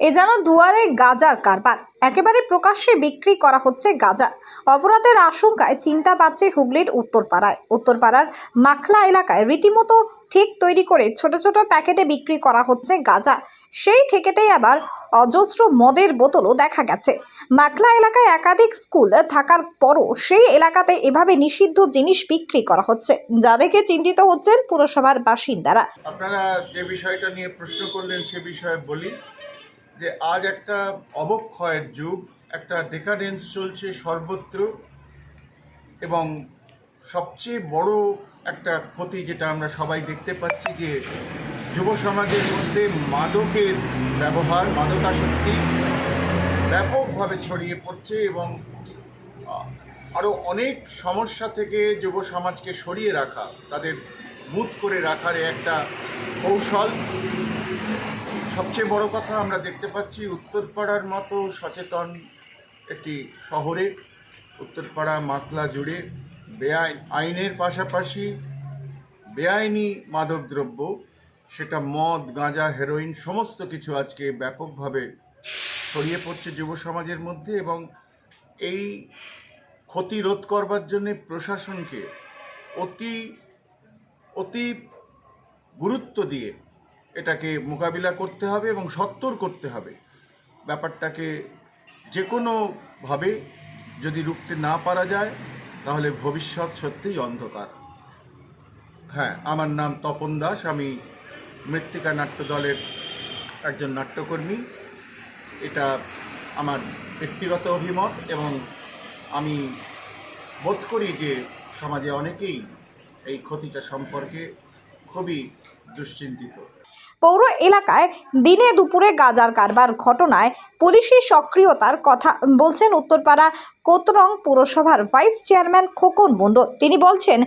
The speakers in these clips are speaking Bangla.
এ যেন দুয়ারে গাজার কারবার। একেবারে প্রকাশ্যে বিক্রি করা হচ্ছে গাজা। অপরাধের আশঙ্কায় চিন্তা বাড়ছে হুগলির উত্তরপাড়ায়। উত্তরপাড়ার মাখলা এলাকায় রীতিমতো ঠিক তৈরি করে ছোট ছোট প্যাকেটে বিক্রি করা হচ্ছে গাজা। সেই ঠেকেতেই আবার অজস্র মদের বোতলও দেখা গেছে। মাখলা এলাকায় একাধিক স্কুল থাকার পরও সেই এলাকাতে এভাবে নিষিদ্ধ জিনিস বিক্রি করা হচ্ছে। যা দেখে চিন্তিত হচ্ছেন পুরসভার বাসিন্দারা। আপনারা যে বিষয়টা নিয়ে প্রশ্ন করলেন সে বিষয়ে বলি। যে আজ একটা অবক্ষয়ের যুগ, একটা ডেকাডেন্স চলছে সর্বত্র এবং সবচেয়ে বড় একটা ক্ষতি যেটা আমরা সবাই দেখতে পাচ্ছি যে যুব সমাজের মধ্যে মাদকের ব্যবহার, মাদকাসক্তি ব্যাপকভাবে ছড়িয়ে পড়ছে এবং আরও অনেক সমস্যা থেকে যুব সমাজকে সরিয়ে রাখা, তাদের মুত করে রাখার একটা কৌশল। সবচেয়ে বড় কথা আমরা দেখতে পাচ্ছি উত্তরপাড়ার মতো সচেতন একটি শহরে। উত্তরপাড়া মাতলা জুড়ে বেআইন আইনের পাশাপাশি বেআইনি মাদকদ্রব্য, সেটা মদ, গাঁজা, হেরোইন, সমস্ত কিছু আজকে ব্যাপকভাবে ছড়িয়ে পড়ছে যুব সমাজের মধ্যে এবং এই ক্ষতি রোধ করবার জন্যে প্রশাসনকে অতি অতি গুরুত্ব দিয়ে এটাকে মোকাবিলা করতে হবে এবং সত্তর করতে হবে। ব্যাপারটাকে যে কোনোভাবে যদি রুখতে না পারা যায়, তাহলে ভবিষ্যৎ সত্যিই অন্ধকার। হ্যাঁ আমার নাম তপন দাস, আমি মৃত্তিকা নাট্য দলের একজন নাট্যকর্মী। এটা আমার ব্যক্তিগত অভিমত এবং আমি বোধ করি যে সমাজে অনেকেই এই ক্ষতিটা সম্পর্কে খুবই দুশ্চিন্তিত। পৌর এলাকায় দিনে দুপুরে গাজার কারবার ঘটনায় পুলিশের সক্রিয়তার কথা বলছেন উত্তরপাড়া কোতরং পুরসভার ভাইস চেয়ারম্যান খোকন মণ্ডল তিনি বলছেন,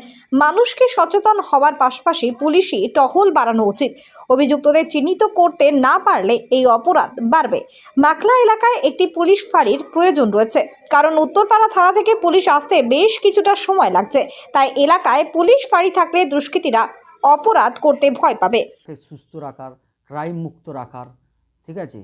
মানুষকে সচেতন হওয়ার পাশাপাশি পুলিশই টহল বাড়ানো উচিত। অভিযুক্তদের চিহ্নিত করতে না পারলে এই অপরাধ বাড়বে। মাখলা এলাকায় একটি পুলিশ ফাঁড়ির প্রয়োজন রয়েছে। কারণ উত্তরপাড়া থানা থেকে পুলিশ আসতে বেশ কিছুটা সময় লাগছে। তাই এলাকায় পুলিশ ফাঁড়ি থাকলে দুষ্কৃতীরা অপরাধ করতে ভয় পাবে। সুস্থ রাখার ক্রাইম মুক্ত রাখার, ঠিক আছে?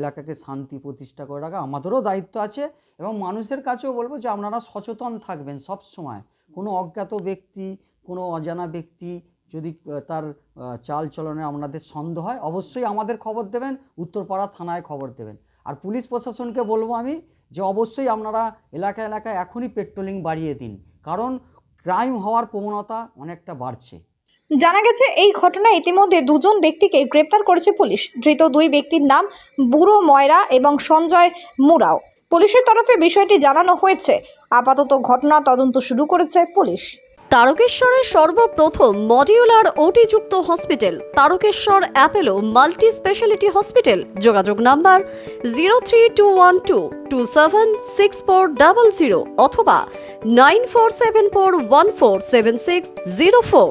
এলাকাকে শান্তি প্রতিষ্ঠা করে রাখা আমাদেরও দায়িত্ব আছে এবং মানুষের কাছেও বলব যে আপনারা সচেতন থাকবেন সব সময়। কোনো অজ্ঞাত ব্যক্তি, কোনো অজানা ব্যক্তি যদি তার চাল চলনে আপনাদের সন্দেহ হয়, অবশ্যই আমাদের খবর দেবেন, উত্তরপাড়া থানায় খবর দেবেন। আর পুলিশ প্রশাসনকে বলব আমি যে অবশ্যই আপনারা এলাকা এলাকায় এখনই পেট্রোলিং বাড়িয়ে দিন। কারণ ক্রাইম হওয়ার প্রবণতা অনেকটা বাড়ছে। জানা গেছে, এই ঘটনায় ইতিমধ্যে দুজন ব্যক্তিকে গ্রেপ্তার করেছে পুলিশ। ধৃত দুই ব্যক্তির নাম বুড়ো ময়রা এবং সঞ্জয় মুরাও। পুলিশের তরফে বিষয়টি জানানো হয়েছে। আপাতত ঘটনা তদন্ত শুরু করেছে পুলিশ। তারকেশ্বরের সর্বপ্রথম modular ওটিযুক্ত hospital, Tarakeswar Apollo multi speciality hospital. যোগাযোগ number zero three two one two two seven six four double zero অথবা nine four seven four one four seven six zero four.